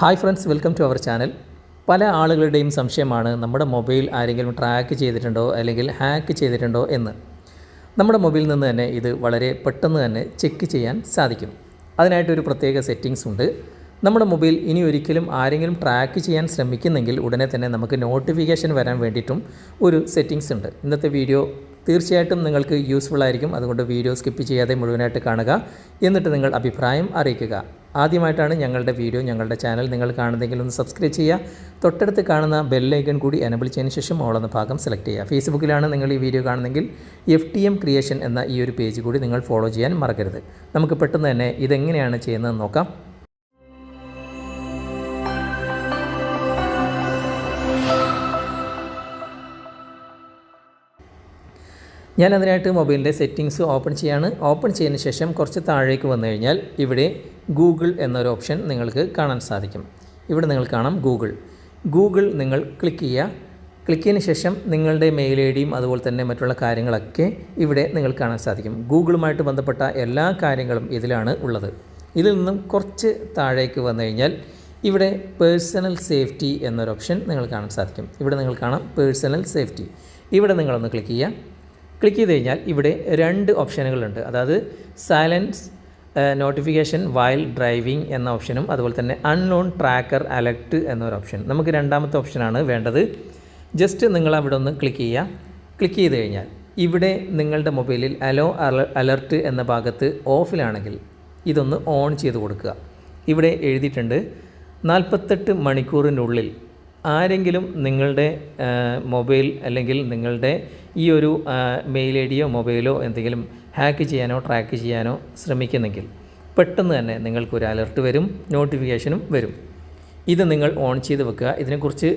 Hi friends welcome to our channel. പല ആളുകളുടെയും സംശയമാണ് നമ്മുടെ മൊബൈൽ ആരെങ്കിലും ട്രാക്ക് ചെയ്തിട്ടുണ്ടോ അല്ലെങ്കിൽ ഹാക്ക് ചെയ്തിട്ടുണ്ടോ എന്ന്. നമ്മുടെ മൊബൈലിൽ നിന്ന് തന്നെ ഇത് വളരെ പെട്ടെന്ന് തന്നെ ചെക്ക് ചെയ്യാൻ സാധിക്കും. അതിനായിട്ടൊരു പ്രത്യേക സെറ്റിങ്സ് ഉണ്ട്. നമ്മുടെ മൊബൈൽ ഇനി ഒരിക്കലും ആരെങ്കിലും ട്രാക്ക് ചെയ്യാൻ ശ്രമിക്കുന്നെങ്കിൽ ഉടനെ തന്നെ നമുക്ക് നോട്ടിഫിക്കേഷൻ വരാൻ വേണ്ടിയിട്ടും ഒരു സെറ്റിങ്സ് ഉണ്ട്. ഇന്നത്തെ വീഡിയോ തീർച്ചയായിട്ടും നിങ്ങൾക്ക് യൂസ്ഫുൾ ആയിരിക്കും. അതുകൊണ്ട് വീഡിയോ സ്കിപ്പ് ചെയ്യാതെ മുഴുവനായിട്ട് കാണുക. എന്നിട്ട് നിങ്ങൾ അഭിപ്രായം അറിയിക്കുക. ആദ്യമായിട്ടാണ് ഞങ്ങളുടെ വീഡിയോ. ഞങ്ങളുടെ ചാനൽ നിങ്ങൾ കാണുന്നതെങ്കിൽ ഒന്ന് സബ്സ്ക്രൈബ് ചെയ്യുക. തൊട്ടടുത്ത് കാണുന്ന ബെല്ലൈക്കൺ കൂടി എനബിൾ ചെയ്യുന്ന ശേഷം ഓളെന്ന ഭാഗം സെലക്ട് ചെയ്യുക. ഫേസ്ബുക്കിലാണ് നിങ്ങൾ ഈ വീഡിയോ കാണുന്നതെങ്കിൽ എഫ് ടി എം ക്രിയേഷൻ എന്ന ഈ ഒരു പേജ് കൂടി നിങ്ങൾ ഫോളോ ചെയ്യാൻ മറക്കരുത്. നമുക്ക് പെട്ടെന്ന് തന്നെ ഇതെങ്ങനെയാണ് ചെയ്യുന്നതെന്ന് നോക്കാം. ഞാൻ അതിനായിട്ട് മൊബൈലിന്റെ സെറ്റിങ്സ് ഓപ്പൺ ചെയ്യാണ്. ഓപ്പൺ ചെയ്യുന്ന ശേഷം കുറച്ച് താഴേക്ക് വന്നു കഴിഞ്ഞാൽ ഇവിടെ ഗൂഗിൾ എന്നൊരു ഓപ്ഷൻ നിങ്ങൾക്ക് കാണാൻ സാധിക്കും. ഇവിടെ നിങ്ങൾ കാണാം ഗൂഗിൾ. ഗൂഗിൾ നിങ്ങൾ ക്ലിക്ക് ചെയ്യുക. ക്ലിക്ക് ചെയ്യുന്ന ശേഷം നിങ്ങളുടെ മെയിൽ ഐ ഡിയും അതുപോലെ തന്നെ മറ്റുള്ള കാര്യങ്ങളൊക്കെ ഇവിടെ നിങ്ങൾ കാണാൻ സാധിക്കും. ഗൂഗിളുമായിട്ട് ബന്ധപ്പെട്ട എല്ലാ കാര്യങ്ങളും ഇതിലാണ് ഉള്ളത്. ഇതിൽ നിന്നും കുറച്ച് താഴേക്ക് വന്നു കഴിഞ്ഞാൽ ഇവിടെ പേഴ്സണൽ സേഫ്റ്റി എന്നൊരു ഓപ്ഷൻ നിങ്ങൾ കാണാൻ സാധിക്കും. ഇവിടെ നിങ്ങൾ കാണാം പേഴ്സണൽ സേഫ്റ്റി. ഇവിടെ നിങ്ങളൊന്ന് ക്ലിക്ക് ചെയ്യുക. ക്ലിക്ക് ചെയ്ത് കഴിഞ്ഞാൽ ഇവിടെ രണ്ട് ഓപ്ഷനുകളുണ്ട്. അതായത് സൈലൻസ് നോട്ടിഫിക്കേഷൻ വൈൽ ഡ്രൈവിംഗ് എന്ന ഓപ്ഷനും അതുപോലെ തന്നെ അൺനോൺ ട്രാക്കർ അലർട്ട് എന്നൊരു ഓപ്ഷൻ. നമുക്ക് രണ്ടാമത്തെ ഓപ്ഷനാണ് വേണ്ടത്. ജസ്റ്റ് നിങ്ങൾ അവിടെ ഒന്ന് ക്ലിക്ക് ചെയ്യുക. ക്ലിക്ക് ചെയ്ത് കഴിഞ്ഞാൽ ഇവിടെ നിങ്ങളുടെ മൊബൈലിൽ അലോ അലർട്ട് എന്ന ഭാഗത്ത് ഓഫിലാണെങ്കിൽ ഇതൊന്ന് ഓൺ ചെയ്ത് കൊടുക്കുക. ഇവിടെ എഴുതിയിട്ടുണ്ട് നാൽപ്പത്തെട്ട് മണിക്കൂറിനുള്ളിൽ ആരെങ്കിലും നിങ്ങളുടെ മൊബൈൽ അല്ലെങ്കിൽ നിങ്ങളുടെ ഈ ഒരു മെയിൽ ഐ ഡിയോ മൊബൈലോ എന്തെങ്കിലും ഹാക്ക് ചെയ്യാനോ ട്രാക്ക് ചെയ്യാനോ ശ്രമിക്കുന്നെങ്കിൽ പെട്ടെന്ന് തന്നെ നിങ്ങൾക്കൊരു അലർട്ട് വരും നോട്ടിഫിക്കേഷനും വരും. ഇത് നിങ്ങൾ ഓൺ ചെയ്ത് വെക്കുക. ഇതിനെക്കുറിച്ച്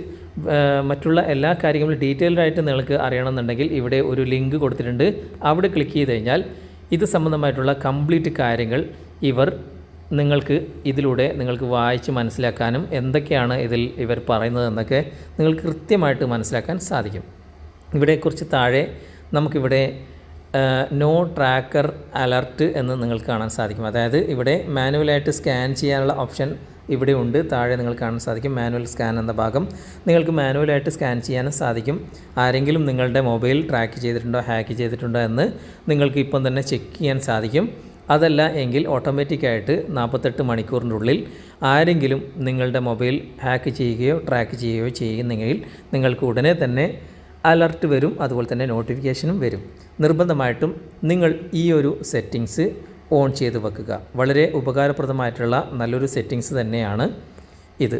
മറ്റുള്ള എല്ലാ കാര്യങ്ങളും ഡീറ്റെയിൽഡ് ആയിട്ട് നിങ്ങൾക്ക് അറിയണമെന്നുണ്ടെങ്കിൽ ഇവിടെ ഒരു ലിങ്ക് കൊടുത്തിട്ടുണ്ട്. അവിടെ ക്ലിക്ക് ചെയ്ത് കഴിഞ്ഞാൽ ഇത് സംബന്ധമായിട്ടുള്ള കംപ്ലീറ്റ് കാര്യങ്ങൾ ഇവർ നിങ്ങൾക്ക് ഇതിലൂടെ നിങ്ങൾക്ക് വായിച്ച് മനസ്സിലാക്കാനും എന്തൊക്കെയാണ് ഇതിൽ ഇവർ പറയുന്നത് എന്നൊക്കെ നിങ്ങൾക്ക് കൃത്യമായിട്ട് മനസ്സിലാക്കാൻ സാധിക്കും. ഇവിടെ കുറച്ച് താഴെ നമുക്കിവിടെ നോ ട്രാക്കർ അലർട്ട് എന്ന് നിങ്ങൾക്ക് കാണാൻ സാധിക്കും. അതായത് ഇവിടെ മാനുവലായിട്ട് സ്കാൻ ചെയ്യാനുള്ള ഓപ്ഷൻ ഇവിടെ ഉണ്ട്. താഴെ നിങ്ങൾ കാണാൻ സാധിക്കും മാനുവൽ സ്കാൻ എന്ന ഭാഗം. നിങ്ങൾക്ക് മാനുവലായിട്ട് സ്കാൻ ചെയ്യാനും സാധിക്കും. ആരെങ്കിലും നിങ്ങളുടെ മൊബൈൽ ട്രാക്ക് ചെയ്തിട്ടുണ്ടോ ഹാക്ക് ചെയ്തിട്ടുണ്ടോ എന്ന് നിങ്ങൾക്ക് ഇപ്പം തന്നെ ചെക്ക് ചെയ്യാൻ സാധിക്കും. അതല്ല എങ്കിൽ ഓട്ടോമാറ്റിക്കായിട്ട് നാൽപ്പത്തെട്ട് മണിക്കൂറിന്റെ ഉള്ളിൽ ആരെങ്കിലും നിങ്ങളുടെ മൊബൈൽ ഹാക്ക് ചെയ്യുകയോ ട്രാക്ക് ചെയ്യുകയോ ചെയ്യുന്നെങ്കിൽ നിങ്ങൾക്ക് ഉടനെ തന്നെ അലർട്ട് വരും അതുപോലെ തന്നെ നോട്ടിഫിക്കേഷനും വരും. നിർബന്ധമായിട്ടും നിങ്ങൾ ഈ ഒരു സെറ്റിങ്സ് ഓൺ ചെയ്ത് വെക്കുക. വളരെ ഉപകാരപ്രദമായിട്ടുള്ള നല്ലൊരു സെറ്റിങ്സ് തന്നെയാണ് ഇത്.